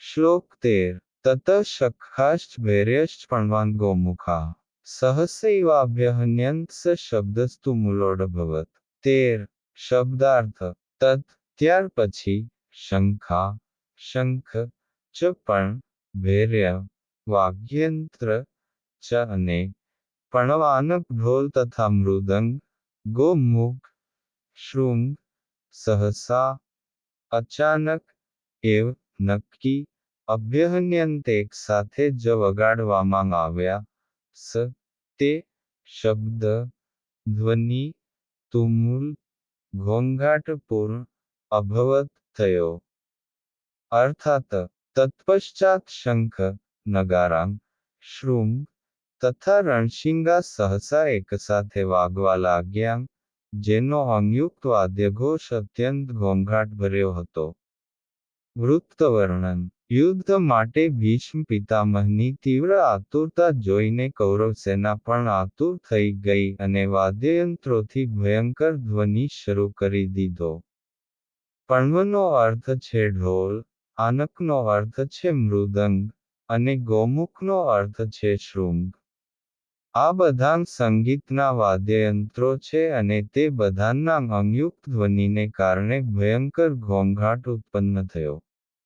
શ્લોક તેર તત શખાશ્ચ ભૈર્યશ્ચ પણવાન ગોમુખા સહસૈવાભ્યહન્યંત સ શબ્દસ્તુ મૂલોડભવત તેર શબ્દાર્થ તત ત્યાર પછી શંખા શંખ ચ પણ ભૈર્ય વાગ્યંત્ર ચ અને પણવાનક ઢોલ તથા મૃદંગ ગોમુખ શૃંગ સહસા અચાનક એવ નક્કી અભ્યહન્યંત એક સાથે જ વગાડવામાં આવ્યા. સ, તે, શબ્દ, ધ્વનિ, તુમુલ, ઘોંઘાટપૂર્ણ, અભવત થયો. અર્થાત, તત્પશ્ચાત શંખ, નગારાંગ, શૃંગ, તથા રણશિંગા સહસા એકસાથે વાગવા લાગ્યાં જેનો સંયુક્ત વાદ્યઘોષ અત્યંત ઘોંઘાટભર્યો હતો. વૃત્તવર્ણન. યુદ્ધ માટે ભીષ્મ પિતામહની તીવ્ર આતુરતા જોઈને કૌરવ સેના પણ આતુર થઈ ગઈ અને વાદ્યયંત્રોથી ભયંકર ધ્વનિ શરૂ કરી દીધો. પણવનો અર્થ છે ઢોલ, આનકનો અર્થ છે મૃદંગ, અને ગૌમુખનો અર્થ છે શૃંગ. આ બધા સંગીતના વાદ્યયંત્રો છે અને તે બધાના અંગયુક્ત ધ્વનિને કારણે ભયંકર ઘોંઘાટ ઉત્પન્ન થયો.